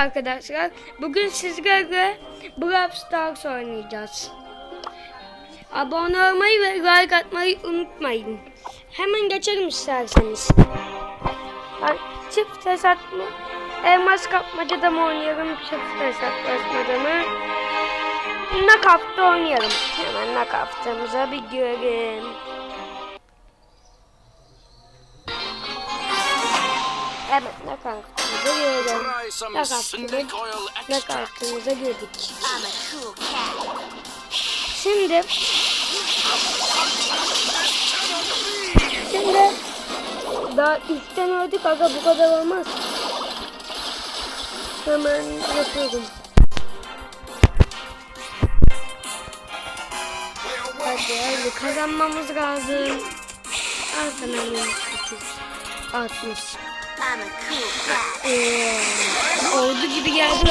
arkadaşlar. Bugün sizlerle Brawl Stars oynayacağız. Abone olmayı ve like atmayı unutmayın. Hemen geçelim isterseniz. Ben çift hesap mı? Elmas kapmaca mı oynayalım? Çift hesaplaşmada mı? Knockout'ta oynayalım. Hemen knockout'ımıza bir görelim. Evet Knockout'ımıza snake oil extract. knockout'ımıza girdik. Şimdi Şimdi daha ilkten öldük aga bu kadar olmaz. Hemen yapıyorum. Hadi hadi kazanmamız lazım. Al sana 28. 60. Ee, ordu gibi geldi.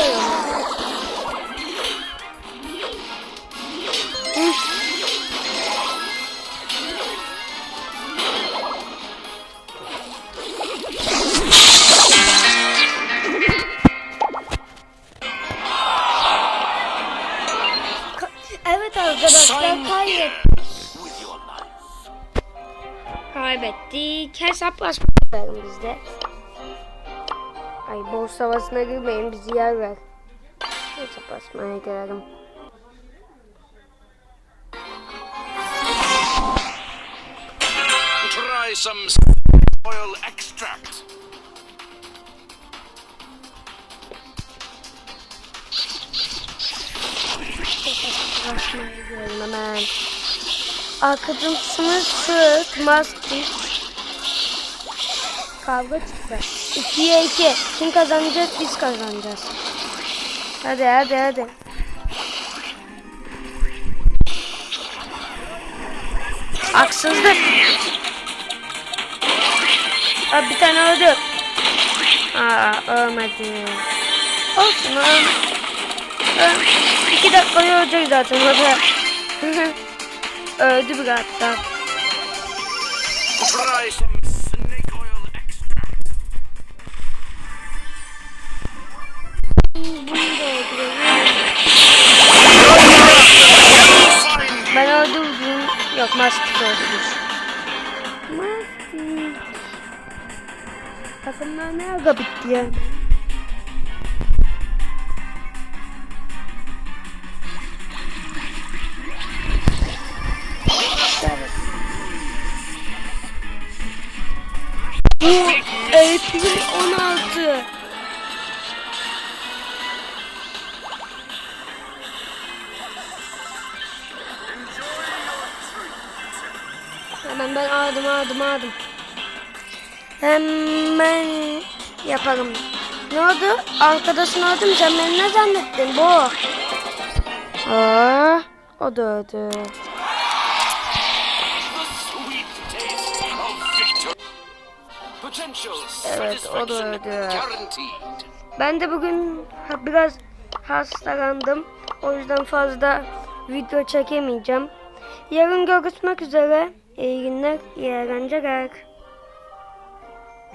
Ka- Evet arkadaşlar kaybettik. Kaybettik. Hesaplaşmayalım bizde. Ay boş savaşına girmeyin bizi yer ver. Hesaplaşmaya girelim. Try some oil extract. Hesaplaşmaya girelim hemen. Arkadaşımız sık, mastik. Kavga çıktı. 2'ye 2. Kim kazanacak? Biz kazanacağız. Hadi hadi hadi. Haksızlık. Aa, bir tane öldü. Aa ölmedi. Olsun öl. İki dakika ölecek zaten. Öldü bir hatta. Try Yok Mastik öldürmüş. Mastik. Takımlar ne aga bitti ya? Bu April 16. Hemen ben aldım aldım aldım. Hemen yapalım. Ne oldu? Arkadaşın öldü mü? Sen beni ne zannettin bu? Aa, o da öldü. Evet, o da öldü. Ben de bugün biraz hastalandım. O yüzden fazla video çekemeyeceğim. Yarın görüşmek üzere. İyi günler, iyi eğlenceler.